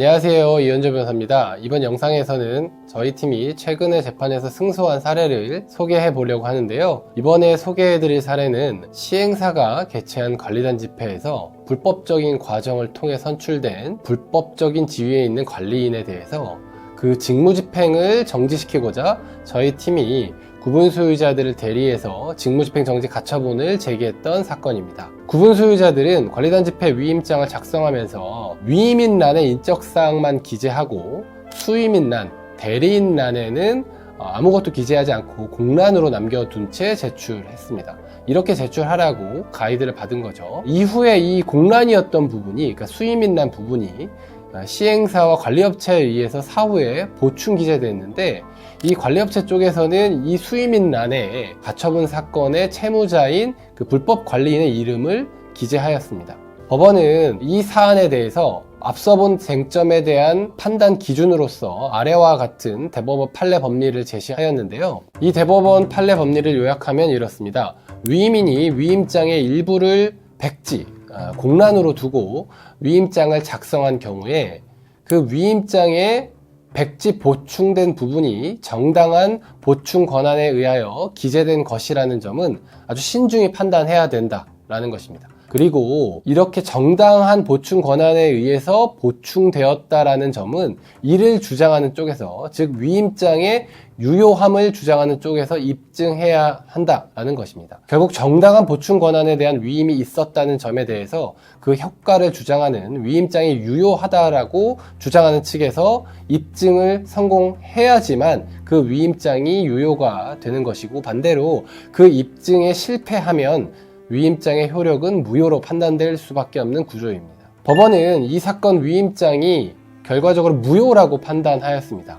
안녕하세요. 이현조 변호사입니다. 이번 영상에서는 저희 팀이 최근에 재판에서 승소한 사례를 소개해 보려고 하는데요. 이번에 소개해 드릴 사례는 시행사가 개최한 관리단 집회에서 불법적인 과정을 통해 선출된 불법적인 지위에 있는 관리인에 대해서 그 직무 집행을 정지시키고자 저희 팀이 구분 소유자들을 대리해서 직무집행 정지 가처분을 제기했던 사건입니다. 구분 소유자들은 관리단 집회 위임장을 작성하면서 위임인란에 인적사항만 기재하고 수임인란, 대리인란에는 어, 아무것도 기재하지 않고 공란으로 남겨둔 채 제출했습니다. 이렇게 제출하라고 가이드를 받은 거죠. 이후에 이 공란이었던 부분이, 그러니까 수임인란 부분이 어, 시행사와 관리업체에 의해서 사후에 보충 기재됐는데 이 관리업체 쪽에서는 이 수임인란에 가처분 사건의 채무자인 그 불법 관리인의 이름을 기재하였습니다. 법원은 이 사안에 대해서 앞서 본 쟁점에 대한 판단 기준으로서 아래와 같은 대법원 판례 법리를 제시하였는데요. 이 대법원 판례 법리를 요약하면 이렇습니다. 위임인이 위임장의 일부를 백지, 아, 공란으로 두고 위임장을 작성한 경우에 그 위임장에 백지 보충된 부분이 정당한 보충 권한에 의하여 기재된 것이라는 점은 아주 신중히 판단해야 된다라는 것입니다. 그리고 이렇게 정당한 보충 권한에 의해서 보충되었다라는 점은 이를 주장하는 쪽에서 즉 위임장의 유효함을 주장하는 쪽에서 입증해야 한다라는 것입니다. 결국 정당한 보충 권한에 대한 위임이 있었다는 점에 대해서 그 효과를 주장하는 위임장이 유효하다라고 주장하는 측에서 입증을 성공해야지만 그 위임장이 유효가 되는 것이고 반대로 그 입증에 실패하면 위임장의 효력은 무효로 판단될 수밖에 없는 구조입니다. 법원은 이 사건 위임장이 결과적으로 무효라고 판단하였습니다.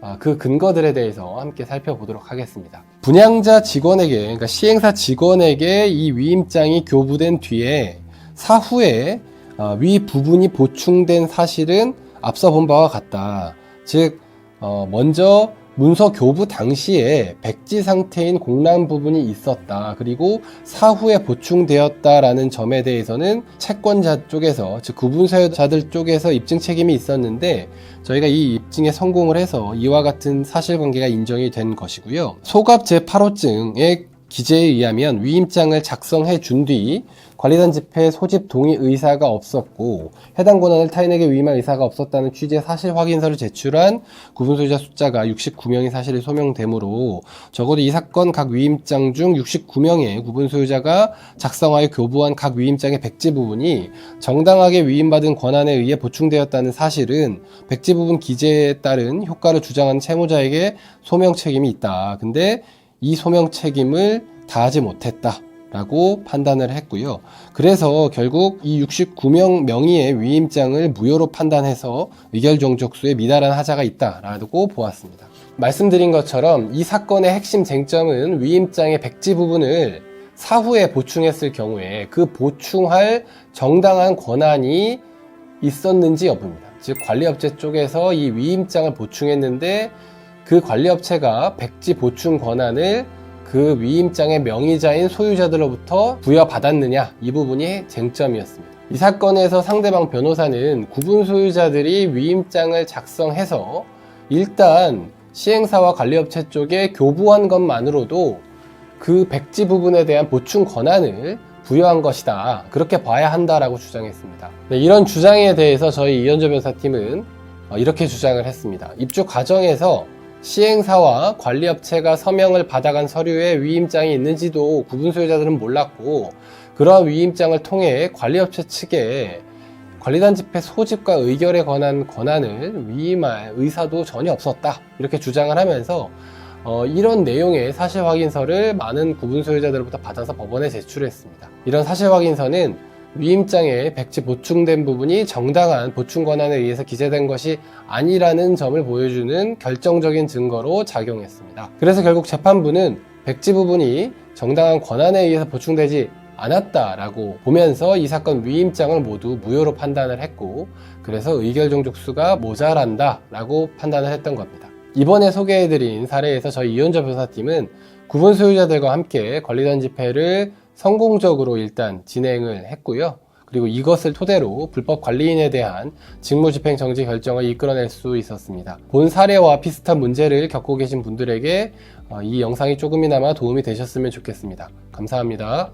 아, 그 근거들에 대해서 함께 살펴보도록 하겠습니다. 분양자 직원에게, 그러니까 시행사 직원에게 이 위임장이 교부된 뒤에 사후에 어, 위 부분이 보충된 사실은 앞서 본 바와 같다. 즉, 어, 먼저 문서 교부 당시에 백지 상태인 공란 부분이 있었다. 그리고 사후에 보충되었다라는 점에 대해서는 채권자 쪽에서, 즉 구분사유자들 쪽에서 입증 책임이 있었는데 저희가 이 입증에 성공을 해서 이와 같은 사실관계가 인정이 된 것이고요. 소갑 제8호증의 기재에 의하면 위임장을 작성해 준 뒤 관리단 집회 소집 동의 의사가 없었고 해당 권한을 타인에게 위임할 의사가 없었다는 취지의 사실 확인서를 제출한 구분 소유자 숫자가 69명의 사실이 소명되므로 적어도 이 사건 각 위임장 중 69명의 구분 소유자가 작성하여 교부한 각 위임장의 백지 부분이 정당하게 위임받은 권한에 의해 보충되었다는 사실은 백지 부분 기재에 따른 효과를 주장하는 채무자에게 소명 책임이 있다. 근데 이 소명 책임을 다하지 못했다. 라고 판단을 했고요. 그래서 결국 이 69명 명의의 위임장을 무효로 판단해서 의결 종족수에 미달한 하자가 있다라고 보았습니다. 말씀드린 것처럼 이 사건의 핵심 쟁점은 위임장의 백지 부분을 사후에 보충했을 경우에 그 보충할 정당한 권한이 있었는지 여부입니다. 즉 관리업체 쪽에서 이 위임장을 보충했는데 그 관리업체가 백지 보충 권한을 그 위임장의 명의자인 소유자들로부터 부여받았느냐 이 부분이 쟁점이었습니다. 이 사건에서 상대방 변호사는 구분 소유자들이 위임장을 작성해서 일단 시행사와 관리업체 쪽에 교부한 것만으로도 그 백지 부분에 대한 보충 권한을 부여한 것이다. 그렇게 봐야 한다라고 주장했습니다. 네, 이런 주장에 대해서 저희 이현조 변사팀은 어, 이렇게 주장을 했습니다. 입주 과정에서 시행사와 관리업체가 서명을 받아간 서류에 위임장이 있는지도 구분 소유자들은 몰랐고 그러한 위임장을 통해 관리업체 측에 관리단 집회 소집과 의결에 관한 권한을 위임할 의사도 전혀 없었다 이렇게 주장을 하면서 어, 이런 내용의 사실 확인서를 많은 구분 소유자들로부터 받아서 법원에 제출했습니다. 이런 사실 확인서는 위임장에 백지 보충된 부분이 정당한 보충 권한에 의해서 기재된 것이 아니라는 점을 보여주는 결정적인 증거로 작용했습니다. 그래서 결국 재판부는 백지 부분이 정당한 권한에 의해서 보충되지 않았다라고 보면서 이 사건 위임장을 모두 무효로 판단을 했고 그래서 의결 종족수가 모자란다라고 판단을 했던 겁니다. 이번에 소개해드린 사례에서 저희 이현저 변사팀은 구분 소유자들과 함께 관리단 집회를 성공적으로 일단 진행을 했고요. 그리고 이것을 토대로 불법 관리인에 대한 직무집행 정지 결정을 이끌어낼 수 있었습니다. 본 사례와 비슷한 문제를 겪고 계신 분들에게 어, 이 영상이 조금이나마 도움이 되셨으면 좋겠습니다. 감사합니다.